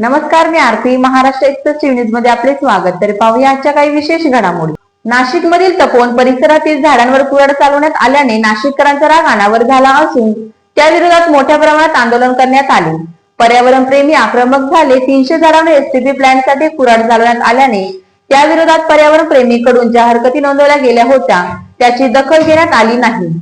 नमस्कार मी आरती. महाराष्ट्र एक्सप्रेस न्यूजमध्ये आपले स्वागत. तर पाहूया आजच्या काही विशेष घडामोडी. नाशिकमधील तपोवन परिसरातील झाडांवर कुऱ्हाड चालवण्यात आल्याने नाशिककरांचा राग अनावर झाला असून त्याविरोधात मोठ्या प्रमाणात आंदोलन करण्यात आले. पर्यावरण प्रेमी आक्रमक झाले. तीनशे झाडांवर एसटीपी प्लॅनसाठी कुऱ्हाड चालवण्यात आल्याने त्या विरोधात पर्यावरण प्रेमीकडून ज्या हरकती नोंदवल्या गेल्या होत्या त्याची दखल घेण्यात आली नाही.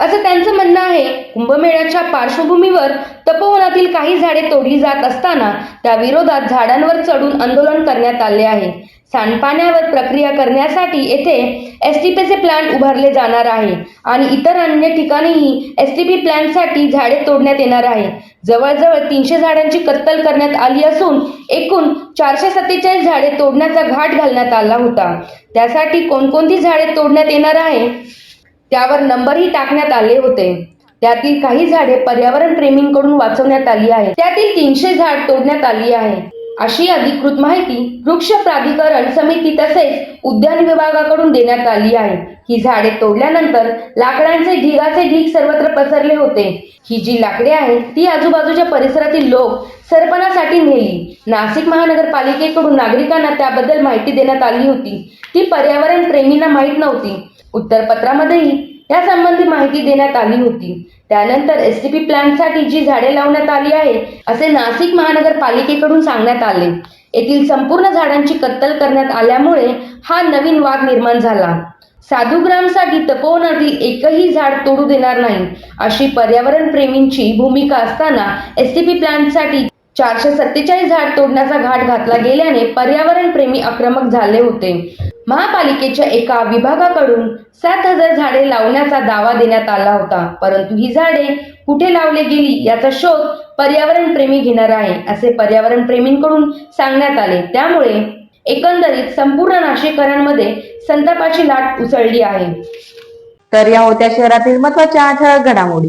असं त्यांचं म्हणणं आहे कुंभमेळ्याच्या पार्श्वभूमीवर तपोवन काही झाडे तोडली जात असताना त्या विरोधात झाडांवर चढून आंदोलन करण्यात आले आहे. सांडपाण्यावर प्रक्रिया करण्यासाठी येथे एस टी पीचे प्लांट उभारले जाणार आहे आणि इतर अन्य ठिकाणीही एस टी पी प्लॅनसाठी झाडे तोडण्यात येणार आहे. जवळजवळ तीनशे झाडांची कत्तल करण्यात आली असून एकूण चारशे सत्तेचाळीस झाडे तोडण्याचा घाट घालण्यात आला होता. त्यासाठी कोणकोणती झाडे तोडण्यात येणार आहे? त्यावर नंबरही टाकण्यात आले होते. त्यातील काही झाडे पर्यावरण प्रेमींकडून वाचवण्यात आली आहेत. त्यातील तीनशे झाड तोडण्यात आली आहे. अशी अधिकृत माहिती वृक्ष प्राधिकरण समिती तसेच उद्यान विभागाकडून देण्यात आली आहे. ही झाडे तोडल्यानंतर लाकडांचे ढिगाचे ढीग सर्वत्र पसरले होते. ही जी लाकडे आहेत ती आजूबाजूच्या परिसरातील लोक सरपणासाठी नेली. नाशिक महानगरपालिकेकडून नागरिकांना त्याबद्दल माहिती देण्यात आली होती. ती पर्यावरण प्रेमींना माहीत नव्हती. उत्तरपत्रामध्येही यासंबंधी माहिती देण्यात आली होती. त्यानंतर एस टी पी प्लॅनसाठी जी झाडे लावण्यात आली आहे असे नाशिक महानगरपालिकेकडून सांगण्यात आले. येथील संपूर्ण झाडांची कत्तल करण्यात आल्यामुळे हा नवीन वाद निर्माण झाला. साधुग्रामसाठी तपोवनातील एकही झाड तोडू देणार नाही अशी पर्यावरण प्रेमींची भूमिका असताना एस टी पी प्लॅनसाठी चारशे सत्तेचाळीस झाड तोडण्याचा घाट घातला गेल्याने पर्यावरण प्रेमी आक्रमक झाले होते. महापालिकेच्या एका विभागाकडून सात हजार झाडे लावण्याचा दावा देण्यात आला होता. परंतु ही झाडे कुठे लावले गेली याचा शोध पर्यावरण प्रेमी घेणार आहे असे पर्यावरण प्रेमींकडून सांगण्यात आले. त्यामुळे एकंदरीत संपूर्ण नाशिककरांमध्ये संतापाची लाट उसळली आहे. तर या होत्या शहरातील महत्त्वाच्या ठळक घडामोडी.